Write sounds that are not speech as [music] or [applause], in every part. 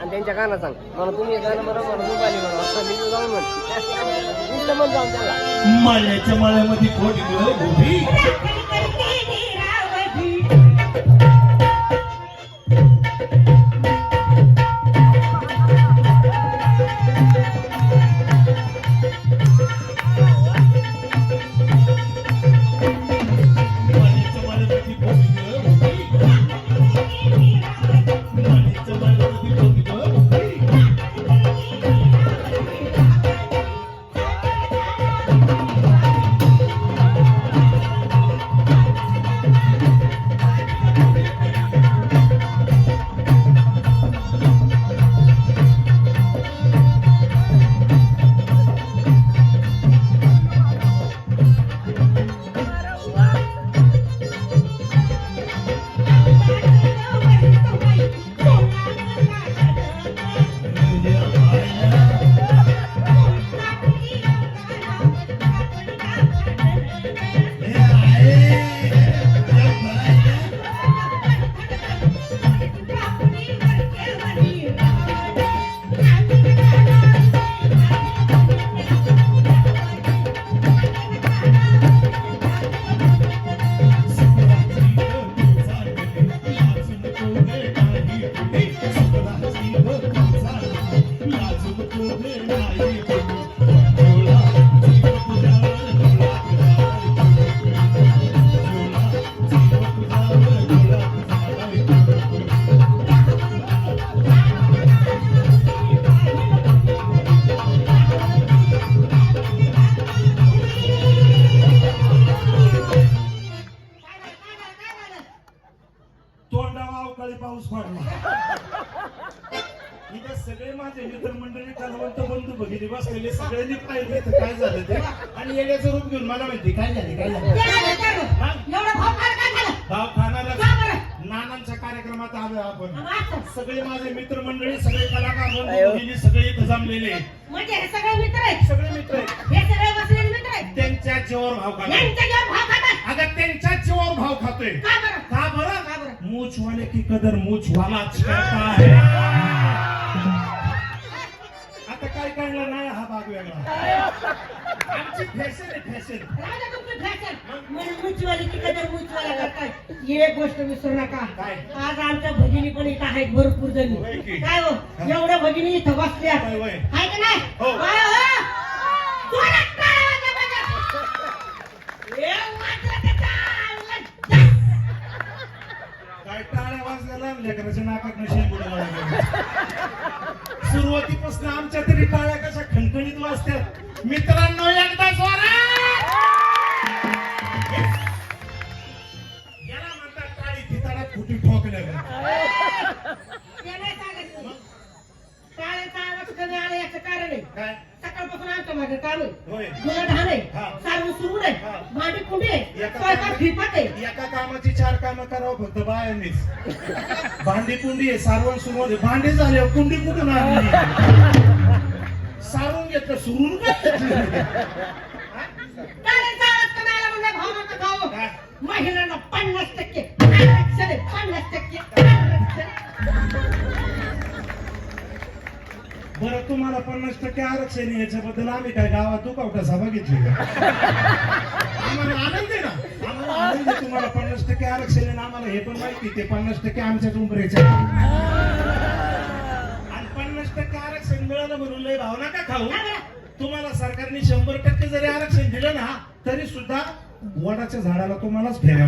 आणि त्यांच्या गाणं सांग. मला तुम्ही हे गाणं म्हणा मला रुपाली म्हणा असं मी जाऊन म्हण नुसतं म्हण जाऊन त्याला. माळ्याच्या माळ्यामध्ये कोणी उभी. पाऊस पडला इथं सगळे माझे मित्र मंडळी कलावंत बंधू भगिनी बसलेले सगळ्यांनी पाहिलं इथं काय झालं ते? आणि येण्याचं रूप घेऊन मला माहिती काय झाले काय झालं? भाव खाणारा नानांच्या कार्यक्रमात आलो आपण. सगळे माझे मित्र मंडळी सगळे कलाकार बंधू. भगिनी सगळे इथं जमलेले म्हणजे हे सगळे मित्र आहेत? सगळे मित्र आहेत. हे सगळे बसलेले मित्र आहेत? त्यांच्या जीवावर भाव खातो यांच्या जेव्हा भाव खातात? अगं त्यांच्या जीवावर भाव खातोय. का बरं का बरं? का बरं? मूछ वाले की कदर मूछ वालाच करता है। आता काय कळलं नाही हा भाग वेगळा. आमची फॅशन आहे फॅशन. राजा तुमची फॅशन. मुचवालीची कदर मुचवाला करताय? ही एक गोष्ट विसरू नका. काय? आज आमच्या भगिनी पण इथं आहेत भरपूर होय जणी की? काय हो? एवढ्या भगिनी इथं बसल्या. होय, होय. आहे का नाही? हो. होय, हो. जोरात काय टाळ्या लेकराच्या नाकात नशेल सुरुवातीपासून आमच्या तरी टाळ्या कशा खणखणीत वाजतात मित्रांनो भांडी कुंडी आहे सारवण सुरू आहे भांडी झाले कुंडी कुठून आणली सारून घेतलं सुरून? महिलांना पन्नास टक्के पन्नास टक्के. बरं तुम्हाला पन्नास टक्के आरक्षण याच्याबद्दल आम्ही काय गावात दुखावटा सभा घेतली आम्हाला आनंद आहे ना? आनंद तुम्हाला पन्नास टक्के आरक्षण आहे आम्हाला हे पण माहिती ते पन्नास टक्के आमच्या उमरेचे आणि पन्नास टक्के आरक्षण मिळालं म्हणून लय भावना का खाऊ? तुम्हाला सरकारने शंभर टक्के जरी आरक्षण दिलं ना तरी सुद्धा वडाच्या झाडाला तुम्हालाच फेऱ्या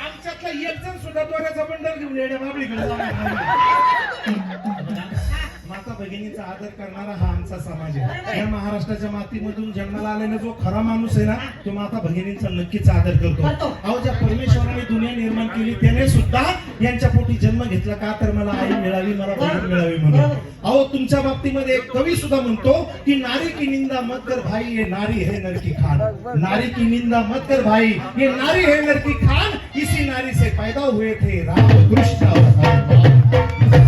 आमच्यातला एक जण सुद्धा दोऱ्याचा बंडल घेऊन येण्या बाबळीकडे भगिनीचा आदर करणारा हा आमचा समाज आहे. या महाराष्ट्राच्या मातीमधून जन्माला आलेला जो खरा माणूस आहे ना तो माता भगिनींचा नक्कीच आदर करतो. अहो ज्या परमेश्वराने दुनिया निर्माण केली त्याने सुद्धा यांच्या पोटी जन्म घेतला का तर मला आई मिळावी मला बहीण मिळावी म्हणून. अहो तुमच्या बाबतीमध्ये एक कवी सुद्धा म्हणतो की नारी की निंदा मत कर भाई ये नारी है नर की खान. नारी की निंदा मत कर भाई ये नारी है नर की खान इसी नारी से पैदा हुए थे राम कृष्ण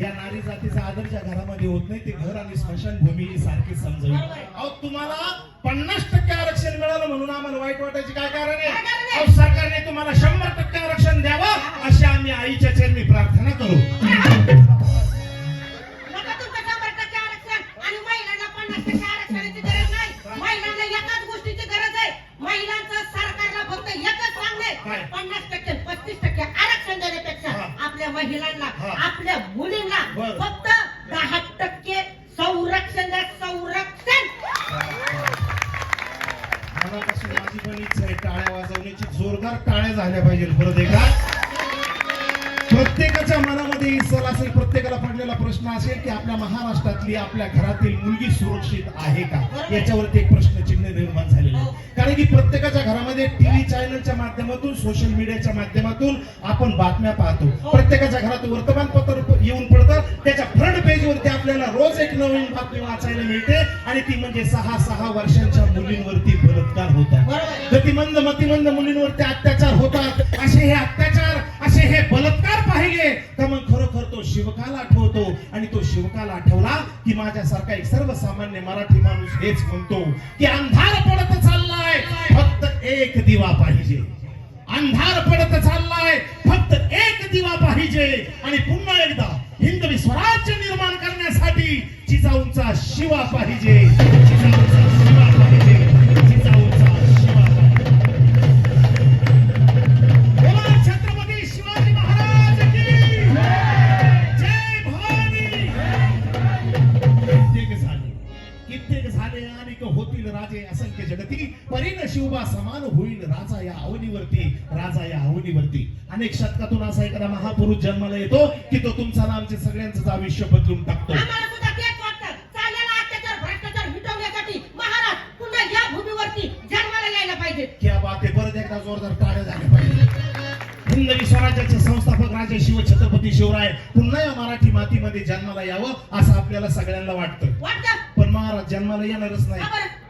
या नारी जातीचा आदर ज्या घरामध्ये होत नाही ते घर आणि स्मशानभूमी सारखी समजावी. अहो तुम्हाला पन्नास टक्के आरक्षण मिळालं म्हणून आम्हाला वाईट वाटायचे काय कारण आहे? अहो सरकारने तुम्हाला शंभर टक्के आरक्षण द्यावं अशी आम्ही आईच्या चरणी प्रार्थना करू. नका तुमचं शंभर टक्के आरक्षण आणि महिलांना पन्नास टक्के आरक्षणाची गरज नाही. महिलांना एकाच गोष्टीची गरज आहे. महिलांचं सरकारला फक्त एकच सांगणे? पन्नास टक्के पस्तीस टक्के आरक्षण देण्यापेक्षा. आपल्या महिलांना. आपल्या मुलींना. फक्त दहा टक्के संरक्षण संरक्षण मनापासून माझी पण इच्छा आहे टाळ्या वाजवण्याची जोरदार टाळ्या झाल्या पाहिजे परत एकदा प्रत्येकाच्या मनामध्ये ही सल असेल प्रत्येकाला पडलेला प्रश्न असेल की आपल्या महाराष्ट्रातली आपल्या घरातील मुलगी सुरक्षित आहे का? याच्यावरती एक प्रश्नचिन्ह निर्माण झालेलं आहे. कारण की प्रत्येकाच्या घरामध्ये टीव्ही चॅनलच्या माध्यमातून सोशल मीडियाच्या माध्यमातून आपण बातम्या पाहतो. प्रत्येकाच्या घरात वर्तमानपत्र येऊन पडतं. त्याच्या फ्रंट पेजवरती आपल्याला रोज एक नवीन बातमी वाचायला मिळते आणि ती म्हणजे सहा सहा वर्षांच्या मुलींवरती बलात्कार होतात. गतिमंद मतिमंद मुलींवरती अत्याचार होतात. असे हे अत्याचार असे हे बलात्कार पाहिले. तर मग खरोखर तो शिवकाला आठवतो आणि तो शिवकाला आठवला की माझ्यासारखा एक सर्वसामान्य मराठी माणूस हेच म्हणतो की अंधार पडत चाललाय फक्त एक दिवा पाहिजे. अंधार पडत चाललाय फक्त एक दिवा पाहिजे. आणि पुन्हा एकदा हिंदवी स्वराज्य निर्माण करण्यासाठी जिजाऊंचा शिवा पाहिजे. जिजाऊंचा परीन शिवबा समान होईल राजा या अवनीवरती राजा या अवनीवरती अनेक शतकातून असा एखादा महापुरुष जन्माला येतो की तो तुमचा ना आमचे सगळ्यांचं आयुष्य बदलून टाकतो. क्या बात आहे. परत एकदा जोरदार टाळ्या झाल्या पाहिजे हिंदवी स्वराज्याचे संस्थापक राजे शिव छत्रपती शिवराय पुन्हा या मराठी मातीमध्ये जन्माला यावं असं आपल्याला सगळ्यांना वाटतं. पण महाराज जन्माला येणारच नाही?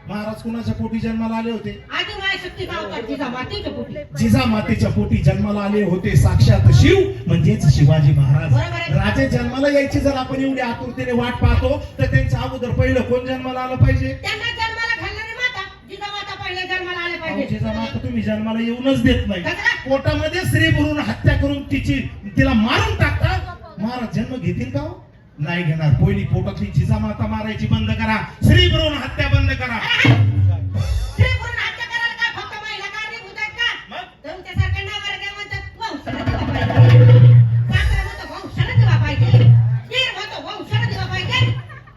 महाराज कुणाच्या पोटी जन्माला आले होते? आधी माय शक्ती गावतात तिचा मातीच्या पोटी. जिजा मातेच्या पोटी जन्माला आले होते साक्षात शिव म्हणजेच शिवाजी महाराज. आहे. राजे जन्माला यायची जर आपण एवढी आतुरतेने वाट पाहतो तर त्यांच्या अगोदर पहिलं कोण जन्माला आलं पाहिजे? त्यांना जन्माला घालणारी माता जिजा माता पहिले जन्माला आले अहो, पाहिजे. जिजा माता तुम्ही जन्माला येऊनच देत नाही. कसं? पोटामध्ये स्त्री भरून हत्या करून तिची तिला मारून टाकता? महाराज जन्म घेतील का हो? नाही घेणार. पहिली पोटातली जिजा माता मारायची बंद करा. स्त्री भरून हत्या बंद करा.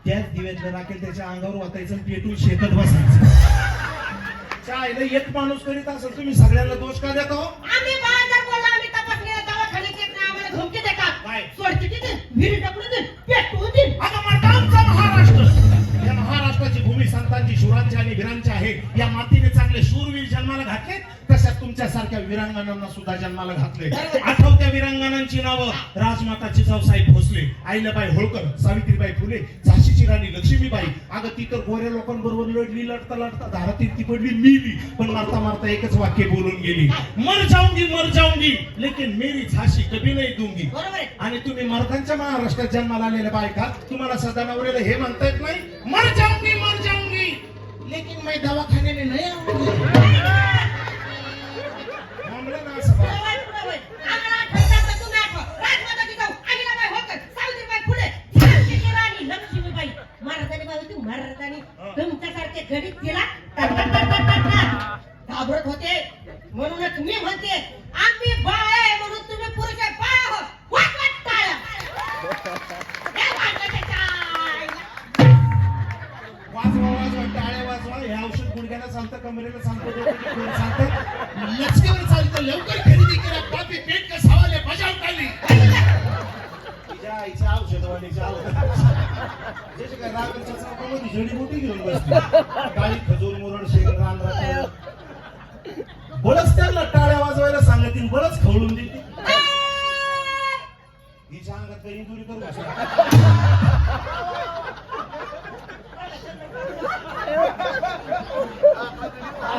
त्याच दिव्यातलं राखेल त्याच्या अंगावर वाचायचं आणि पेटून शेतात बसायचं. चायला एक माणूस करीत असेल तुम्ही सगळ्यांना दोष का देता हो? आम्ही बाजार बोलला आम्ही तपासलेल्या दवाखान्यात येत नाही आम्हाला धमकी देतात. काय? विहिरी ढकलून भूमी संतांची शूरांची आणि वीरांची आहे. या मातीने चांगले शूरवीर जन्माला घातले. तशाच तुमच्यासारख्या वीरांगणांना सुद्धा जन्माला घातले. आठवत्या वीरांगणांची नावं राजमाता जिजाऊसाहेब भोसले आईलाबाई होळकर सावित्रीबाई फुले झाशीची राणी लक्ष्मीबाई. अगं ती तर गोऱ्या लोकांबरोबर लढली लढता लढता धारातीत ती पडली मिली. पण मारता मारता एकच वाक्य बोलून गेली. मर जाऊंगी मर जाऊंगी लेकिन मेरी झाशी कभी नाही दूंगी. आणि तुम्ही मर्दांच्या महाराष्ट्रात जन्माला आलेल्या बायका तुम्हाला सदा नवऱ्याला हे म्हणता येत नाही. मर जाऊंगी मर जाऊंगी लेकिन मैं दवाखाने में आईच्या जसे काय रागाच्या घेऊन काळी खजूर मुरड शेंग रान त्यांना टाळ्या वाजवायला सांगतील बरच खवळून देते हिच्या अंगात काही दुरी करू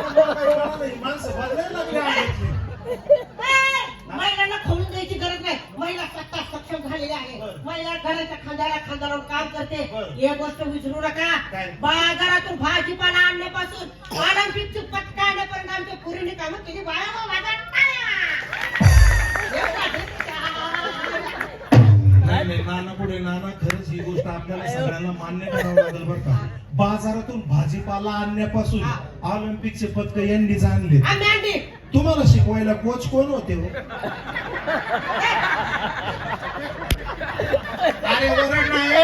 माणसं बदल लागली अंगातली. महिलांना खोलून द्यायची गरज नाही महिला स्वतः सक्षम झालेली आहे बरं. महिला घराच्या खांद्याला खांद्यावर काम करते बरं. हे गोष्ट विसरू नका काय? बाजारातून भाजीपाला आणण्यापासून ऑलिम्पिकची पटका आणण्यापर्यंत आमच्या पुरीने कामं केली हो, माझा टाळ्या. एवढा ढिंच्या. पुढे नाना खरंच ही गोष्ट आपल्याला सगळ्यांना मान्य करावं लागेल बरं का बाजारातून भाजीपाला आणण्यापासून ऑलिम्पिकचे पदक यांनीच आणले आम्ही अंडी तुम्हाला शिकवायला कोच कोण होते हो अरे ओरड नाही.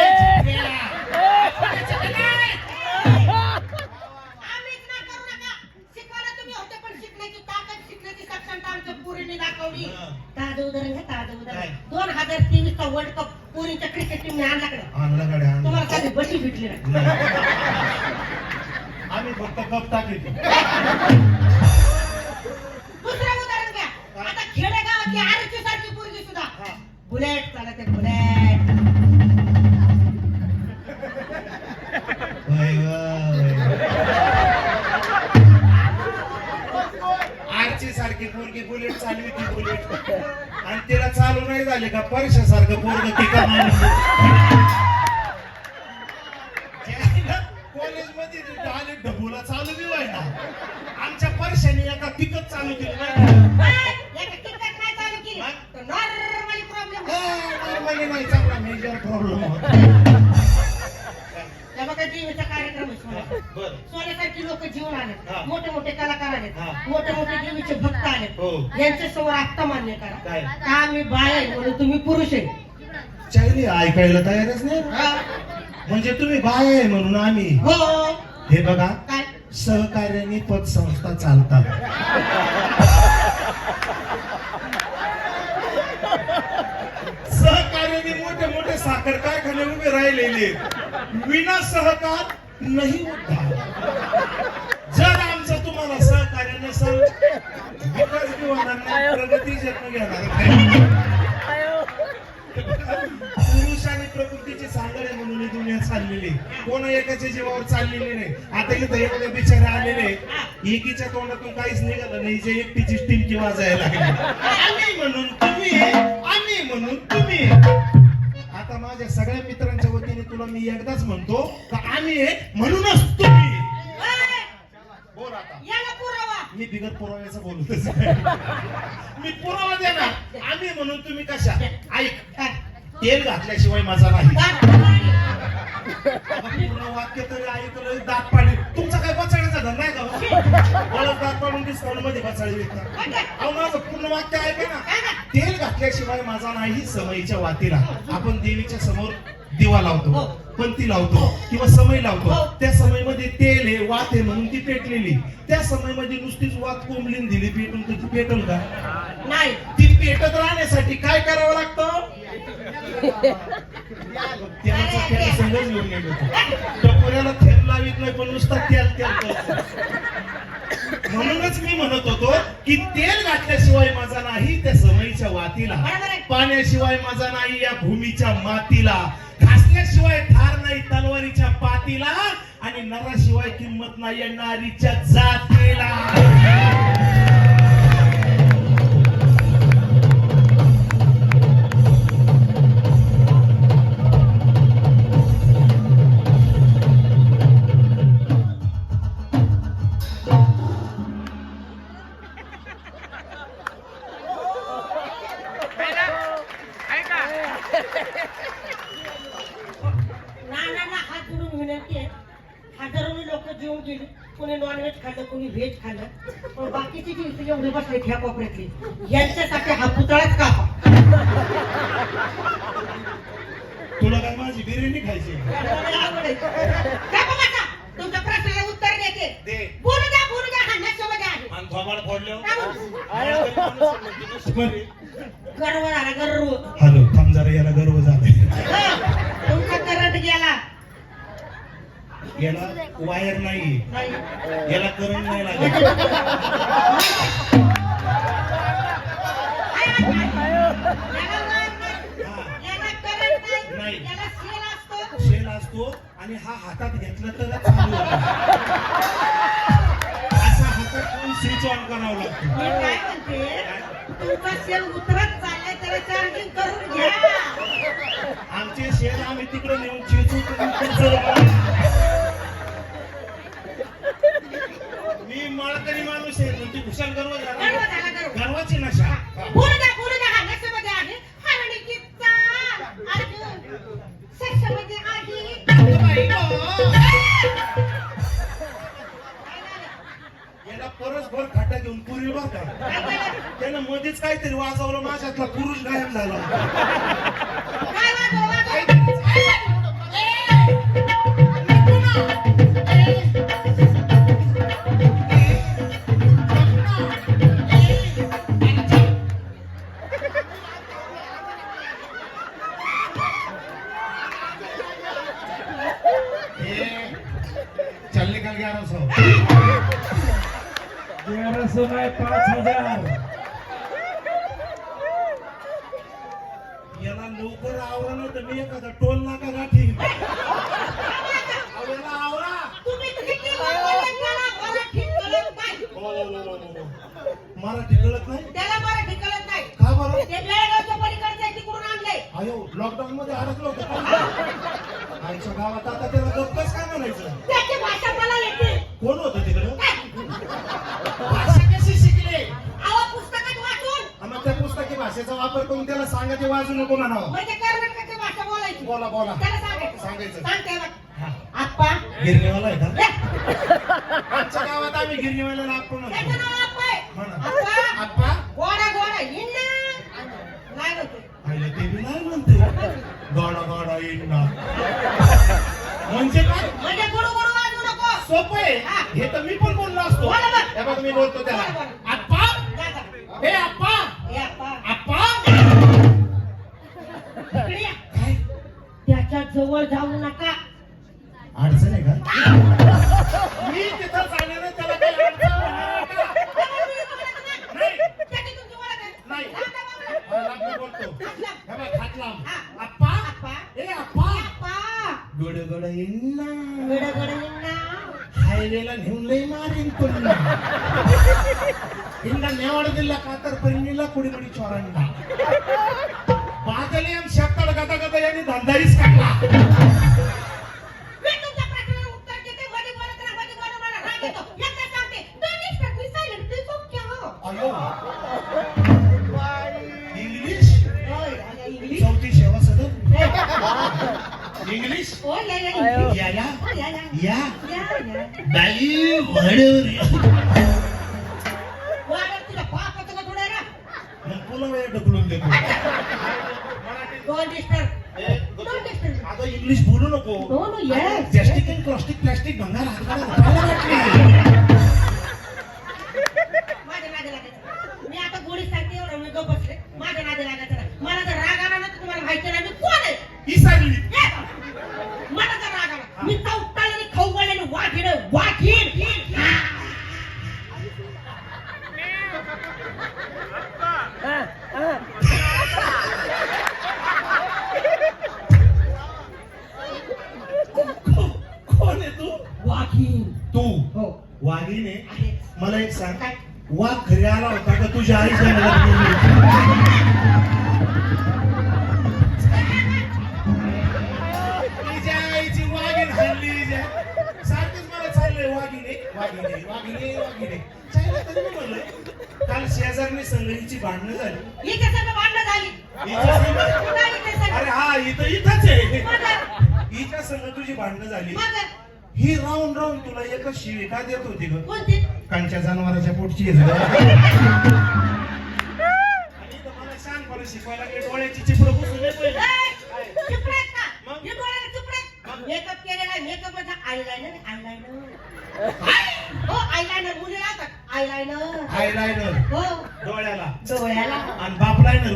आम्हीच ना करू नका. शिकवायला तुम्ही होते पण शिकण्याची ताकद शिकण्याची सक्षमता आमच्या पुरीने दाखवली. ताजं उदाहरण घ्या ताजं काय? उदाहरण दोन हजार तेवीस चा वर्ल्ड कप पुरीच्या क्रिकेट टीमने आणल्याकडे आणला गाड्या आणला तुम्हाला कधी बशी भेटली नाही. नाही. आम्ही फक्त कप टाकले दुसरं उदाहरण घ्या. आता खेडेगावातली आरची सारखी पोरगी सुद्धा. बुलेट चालते बुलेट. [laughs] वय सारखी पोरगी बुलेट चालवी ती बुलेट आणि तिला चालू नाही झाले का? परशासारखं पोरग ती का ऐकायला तयारच नाही? म्हणजे तुम्ही बाय आहे म्हणून आम्ही. हो. हे बघा सहकार्याने पतसंस्था चालतात. सहकार्याने मोठे मोठे साखर कारखाने उभे राहिलेले विना सहकार नाही उद्धार. जर आमचं तुम्हाला सहकार्य नसेल विकास नाही प्रगती जन्म घेणार. चाललेली कोणा एकाच्या जीवावर चाललेली नाही. आता इथं एवढे बिचारे आलेले एकीच्या तोंडातून काहीच निघालं नाही. जे एकटीची टिमकी वाजायला लागली. आम्ही म्हणून तुम्ही आम्ही म्हणून तुम्ही आता माझ्या सगळ्या मित्रांच्या वतीने तुला मी एकदाच म्हणतो का आम्ही आहे म्हणूनच तुम्ही बोल आता. मी बिगर पुराव्याचं बोलतच नाही. मी पुरावा देणार. आम्ही म्हणून तुम्ही कशा? ऐक? तेल घातल्याशिवाय माझा नाही. पूर्ण वाक्य तरी ऐकलं दात पाडी तुमचा काय बचाड्याचा धंदा आहे का हो? बळच दात पाडून डिस्काउंटमध्ये बचाडी विकतात अहो माझं पूर्ण वाक्य ऐका ना. तेल घातल्याशिवाय माझा नाही समईच्या वातीला. आपण देवीच्या समोर दिवा लावतो पंथी लावतो किंवा समय लावतो. त्या समयमध्ये तेल आहे वात आहे म्हणून ती पेटलेली. त्या समयमध्ये नुसतीच वात कोंबलीन दिली पेटून तर ती पेटल का? नाही. ती पेटत राहण्यासाठी काय करावं लागतं? तेलाचा तेल संघच घेऊन गेलो टपोऱ्याला लावित नाही पण नुसता तेल तेल. म्हणूनच मी म्हणत होतो की तेल घातल्याशिवाय माझा नाही त्या समईच्या वातीला. पाण्याशिवाय माझा नाही या भूमीच्या मातीला. घासल्याशिवाय थार नाही तलवारीच्या पातीला. आणि नराशिवाय किंमत नाही या नारीच्या जातीला. दे. बोलू द्या बोलू द्या नशेमध्ये आहे आणि थोबाड फोडलं काय बोलू? गर्व झाला गर्व. हॅलो थांब जरा याला गर्व झालाय. हं, तुमचा करंट गेला. याला वायर नाही. याला करंट नाही लागत. नाही. शेल असतो. आणि हा हातात घेतला तर. असा हातात कोण स्विच ऑन करावं मी लागतो काय म्हणते? तुमचा शेल उतरत चाललाय त्याला चार्जिंग करून घ्या. आमचे शेल आम्ही तिकडे नेऊन चिचू लॉकडाऊन मध्ये अडकलो आमच्या गावात आता त्याला गप्पच काय म्हणायचं? त्याची भाषा मला येते. कोण होतं तिकडं? काय? भाषा कशी शिकले? अहो, पुस्तकात वाचून. मग त्या पुस्तकी भाषेचा वापर करून त्याला सांगा ते वाजू नको म्हणावं. म्हणजे कर्नाटकाची भाषा बोलायची. बोला बोला. त्याला सांगायचं. सांगायचं. आप्पा. गिरणीवाला आहे का? आमच्या गावात आम्ही गिरणीवाला आपण त्याचं नाव आप्पा आहे म्हणा आप्पा आप्पा गोडा गोडा इन्ना नाही होते आईला ते बी नाही म्हणते येईन ना म्हणजे काय म्हणजे वाजू नको सोपं आहे हा. तर मी पण बोललो असतो. हे बघ मी बोलतो त्याला आप्पा जा, जा. हे आप्पा ए, आप्पा आप्पा इकडे या. काय त्याच्याजवळ जाऊ नका अडचण आहे का मी तिथं चाललेलं त्याला काही अडचण होणार का? नाही. त्याची तुमची ओळख आहे? नाही. लांब जा बाबा. लांब बोलतो हात लांब. हे बघ, हात लांब. हा. आप्पा. गड गड येईन ना गड गड इन्ना. हायवेला नेऊन लई मारेन तुला इंदा नेवाड दिला कातर परिणीला कुडी कुडी चोरांना बादली आम शेताड गता गता यांनी धंदारीच बाई वडूर वाढत तुला बापाचं का थोडं रा? मग पुन्हा वेळ ढकलून देतो Don't disturb. ए, Don't disturb. अगं इंग्लिश बोलू नको No, no, yes. Plastic plastic plastic भंगार हाताला. आला होता का तुझ्या आई जन्माला तिच्या आईची वाघीण हल्ली. सारखंच मला चाललंय वाघिणे वाघिणे वाघिणे वाघिणे चाललं तरी मी म्हणलं काल शेजारने संघीची भांडणं झाली. इथे सगळं भांडणं झाली? अरे हा इथं इथंच आहे. हिच्या संग तुझी भांडणं झाली. ही राहून राहून तुला एकच शिवी का देत होती ग? कोणती? कांच्या जनावराच्या पोटची मला शहाणपणा शिकवायला लागले डोळ्याची चिपड? हे चिपरेत मेकअप केलेला आहे मेकअप आयलायनर आयलायनर हो. आयलायनर मुली लावतात. आयलायनर आयलायनर हो. डोळ्याला. डोळ्याला. आणि बाप लायनर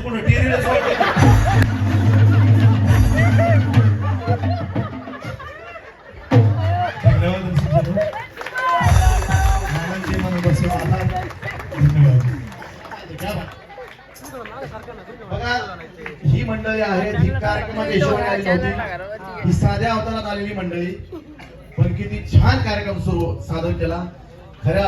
त्याला खऱ्या